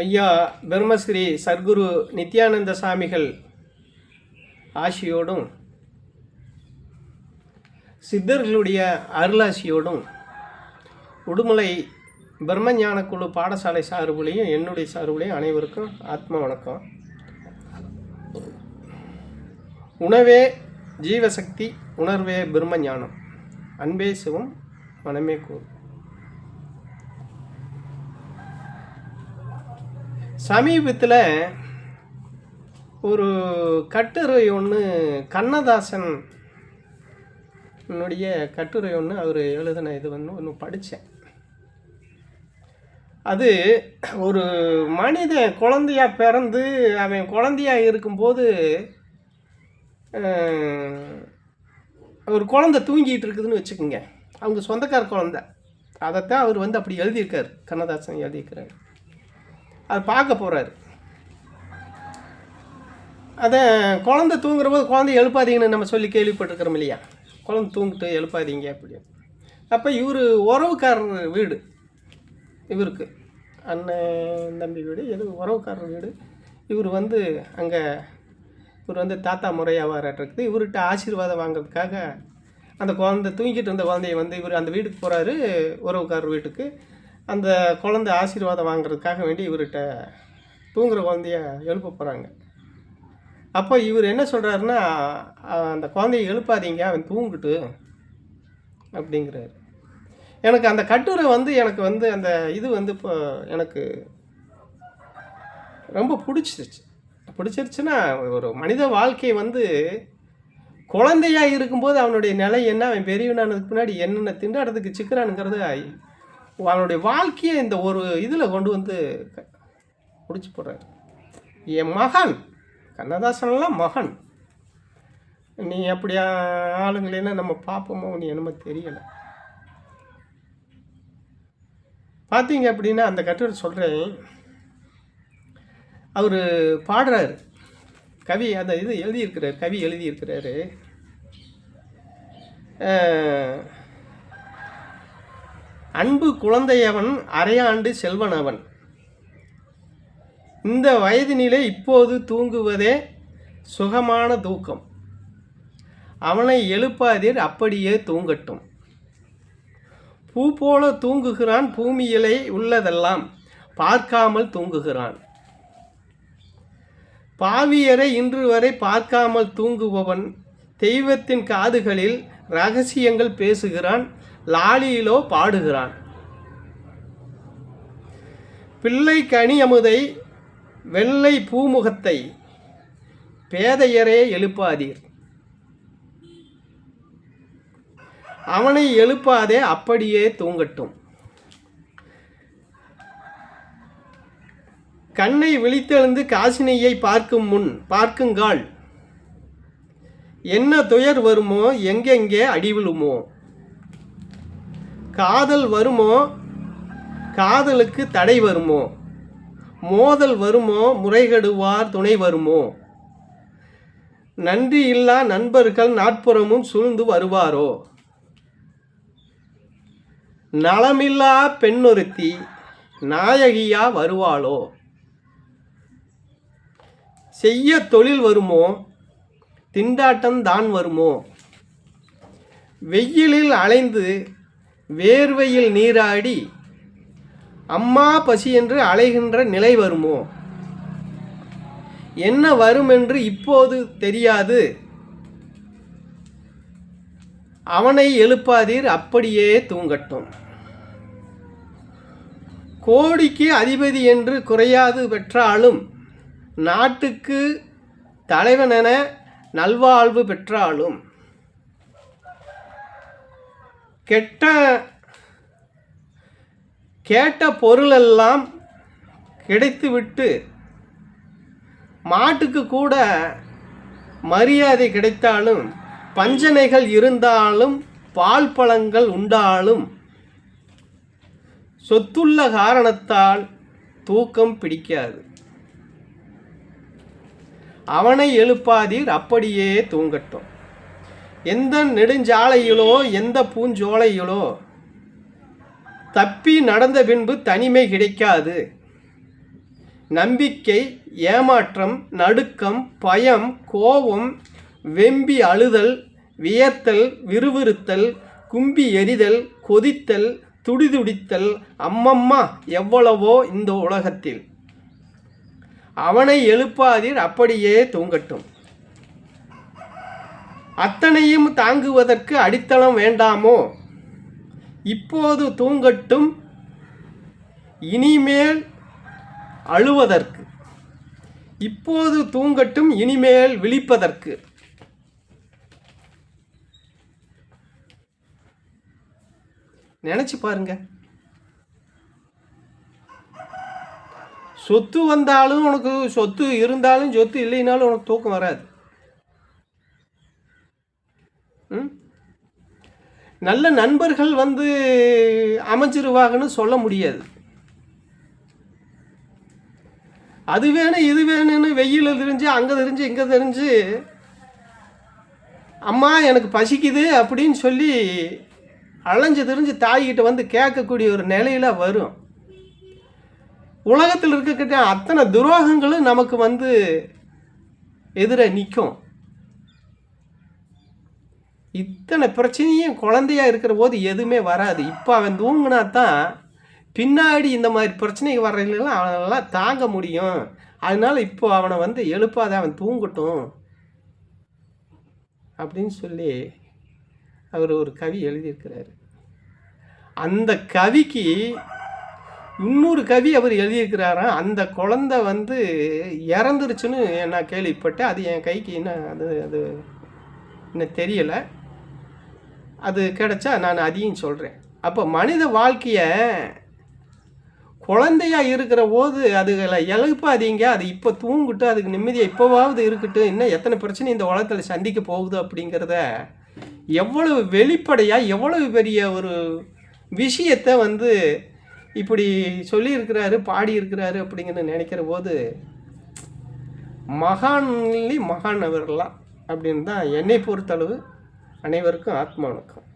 ஐயா பிரம்மஸ்ரீ சர்க்குரு நித்யானந்த சாமிகள் ஆசியோடும் சித்தர்களுடைய அருளாசியோடும் உடுமலை பிரம்மஞான குழு பாடசாலை சார்புலையும் என்னுடைய சார்புலையும் அனைவருக்கும் ஆத்ம வணக்கம். உணவே ஜீவசக்தி உணர்வே பிரம்ம ஞானம். அன்பே சிவம் மனமே கூறும் சமீபத்தில் ஒரு கட்டுரை ஒன்று கண்ணதாசன் என்னுடைய கட்டுரை ஒன்று அவர் எழுதின இது வந்து ஒன்று படித்தேன் அது ஒரு மனிதன் குழந்தையா பிறந்து அவன் குழந்தையா இருக்கும்போது ஒரு குழந்தை தூங்கிட்டு இருக்குதுன்னு வச்சுக்கோங்க. அவங்க சொந்தக்கார குழந்தை. அதைத்தான் அவர் வந்து அப்படி எழுதியிருக்கார். கண்ணதாசன் எழுதியிருக்கிறார். அதை பார்க்க போகிறாரு அதை குழந்தை தூங்குற போது குழந்தை எழுப்பாதீங்கன்னு நம்ம சொல்லி கேள்விப்பட்டிருக்கிறோம் இல்லையா? குழந்தை தூங்கிட்டு எழுப்பாதீங்க அப்படின்னு. அப்போ இவர் உறவுக்காரர் வீடு. இவருக்கு அண்ணன் தம்பி வீடு எது உறவுக்காரர் வீடு. இவர் வந்து அங்கே இவர் வந்து தாத்தா முறையாக வர்றது இவர்கிட்ட ஆசீர்வாதம் வாங்குறதுக்காக அந்த குழந்தை தூங்கிட்டு இருந்த குழந்தைய வந்து இவர் அந்த வீட்டுக்கு போகிறாரு உறவுக்காரர் வீட்டுக்கு. அந்த குழந்தை ஆசீர்வாதம் வாங்குறதுக்காக வேண்டி இவர்கிட்ட தூங்குற குழந்தைய எழுப்ப போகிறாங்க அப்போ இவர் என்ன சொல்கிறாருன்னா அந்த குழந்தைய எழுப்பாதீங்க அவன் தூங்குட்டு அப்படிங்கிறாரு. எனக்கு அந்த கட்டுரை வந்து எனக்கு வந்து அந்த இது வந்து இப்போ எனக்கு ரொம்ப பிடிச்சிருச்சு. பிடிச்சிருச்சுன்னா ஒரு மனித வாழ்க்கை வந்து குழந்தையாக இருக்கும்போது அவனுடைய நிலை என்ன அவன் பெரியவனானதுக்கு முன்னாடி என்னென்ன திண்டாடுறதுக்கு சிக்கிறானுங்கிறது அவனுடைய வாழ்க்கையை இந்த ஒரு இதில் கொண்டு வந்து முடிச்சு போடுறாரு. என் மகன் கண்ணதாசன்லாம் மகன். நீ அப்படியா ஆளுங்களேன்னு நம்ம பார்ப்போமோ நீ என்னமோ தெரியலை. பார்த்தீங்க அப்படின்னா அந்த கட்டுரை சொல்கிறேன் அவர் பாடுறாரு. கவி அந்த இது எழுதியிருக்கிறார் கவி எழுதியிருக்கிறாரு. அன்பு குழந்தையவன் அரையாண்டு செல்வனவன். இந்த வயதினிலே இப்போது தூங்குவதே சுகமான தூக்கம். அவனை எழுப்பாதீர் அப்படியே தூங்கட்டும். பூ போல தூங்குகிறான் பூமியிலே உள்ளதெல்லாம் பார்க்காமல் தூங்குகிறான். பாவியரை இன்று வரை பார்க்காமல் தூங்குபவன் தெய்வத்தின் காதுகளில் ரகசியங்கள் பேசுகிறான் லாலியிலோ பாடுகிறான். பிள்ளை கனி அமுதை வெள்ளை பூமுகத்தை பேதையரே எழுப்பாதீர். அவனை எழுப்பாதே அப்படியே தூங்கட்டும். கண்ணை விழித்தெழுந்து காசினியை பார்க்கும் முன் பார்க்குங்கால் என்ன துயர் வருமோ எங்கெங்கே அடிவிழுமோ? காதல் வருமோ? காதலுக்கு தடை வருமோ? மோதல் வருமோ? முறைகெடுவார் துணை வருமோ? நன்றி இல்லா நண்பர்கள் நாட்புறமும் சூழ்ந்து வருவாரோ? நலமில்லா பெண்ணொருத்தி நாயகியா வருவாளோ? செய்ய தொழில் வருமோ? திண்டாட்டம் தான் வருமோ? வெயிலில் அலைந்து வேர்வையில் நீராடி அம்மா பசி என்று அலைகின்ற நிலை வருமோ? என்ன வரும் என்று இப்போது தெரியாது. அவனை எழுப்பாதீர் அப்படியே தூங்கட்டும். கோடிக்கு அதிபதி என்று குறையாது பெற்றாலும் நாட்டுக்கு தலைவனென நல்வாழ்வு பெற்றாலும் கெட்ட கேட்ட பொருளெல்லாம் கிடைத்துவிட்டு மாட்டுக்கு கூட மரியாதை கிடைத்தாலும் பஞ்சனைகள் இருந்தாலும் பால் பழங்கள் உண்டாலும் சொத்துள்ள காரணத்தால் தூக்கம் பிடிக்காது. அவனை எழுப்பாதீர் அப்படியே தூங்கட்டும். எந்த நெடுஞ்சாலையிலோ எந்த பூஞ்சோலையிலோ தப்பி நடந்த பின்பு தனிமை கிடைக்காது. நம்பிக்கை ஏமாற்றம் நடுக்கம் பயம் கோபம் வெம்பி அழுதல் வியர்த்தல் விறுவிறுத்தல் கும்பி எரிதல் கொதித்தல் துடிதுடித்தல் அம்மம்மா எவ்வளவோ இந்த உலகத்தில். அவனை எழுப்பாதீர் அப்படியே தூங்கட்டும். அத்தனையும் தாங்குவதற்கு அடித்தளம் வேண்டாமோ? இப்போது தூங்கட்டும் இனிமேல் அழுவதற்கு. இப்போது தூங்கட்டும் இனிமேல் விழிப்பதற்கு. நினச்சி பாருங்க. சொத்து வந்தாலும் உனக்கு சொத்து இருந்தாலும் சொத்து இல்லைனாலும் உனக்கு தூக்கம் வராது. நல்ல நண்பர்கள் வந்து அமைஞ்சிருவாங்கன்னு சொல்ல முடியாது. அது வேணும் இது வேணும்னு வெயில் தெரிஞ்சு அங்கே தெரிஞ்சு இங்கே தெரிஞ்சு அம்மா எனக்கு பசிக்குது அப்படின்னு சொல்லி அலைஞ்சு தெரிஞ்சு தாய்கிட்ட வந்து கேட்கக்கூடிய ஒரு நிலையில வரும். உலகத்தில் இருக்கக்கிட்ட அத்தனை துரோகங்களும் நமக்கு வந்து எதிர நிற்கும் இத்தனை பிரச்சனையும் குழந்தையா இருக்கிற போது எதுவுமே வராது. இப்போ அவன் தூங்கினா தான் பின்னாடி இந்த மாதிரி பிரச்சனைகள் வர்றதுலாம் அவனெல்லாம் தாங்க முடியும். அதனால இப்போ அவனை வந்து எழுப்பாத அவன் தூங்கட்டும் அப்படின்னு சொல்லி அவர் ஒரு கவி எழுதியிருக்கிறாரு. அந்த கவிக்கு இன்னொரு கவி அவர் எழுதியிருக்கிறாராம் அந்த குழந்தை வந்து இறந்துருச்சுன்னு நான் கேள்விப்பட்டேன். அது என் கைக்கு என்ன அது அது இன்னும் தெரியலை. அது கிடைச்சா நான் அதையும் சொல்கிறேன் அப்போ மனித வாழ்க்கையை குழந்தையா இருக்கிற போது அதுகளை எழுப்பாதீங்க. அது இப்போ தூங்கிட்டு அதுக்கு நிம்மதியாக இப்போவாவது இருக்கட்டும். இன்னும் எத்தனை பிரச்சனை இந்த உலகத்தில் சந்திக்க போகுது அப்படிங்கிறத எவ்வளவு வெளிப்படையாக எவ்வளவு பெரிய ஒரு விஷயத்தை வந்து இப்படி சொல்லியிருக்கிறாரு பாடியிருக்கிறாரு அப்படிங்கிற நினைக்கிற போது மகான்லி மகான் அவர்லாம் அப்படின்னு தான் என்னை பொறுத்தளவு அனைவருக்கும் ஆத்மா வணக்கம்.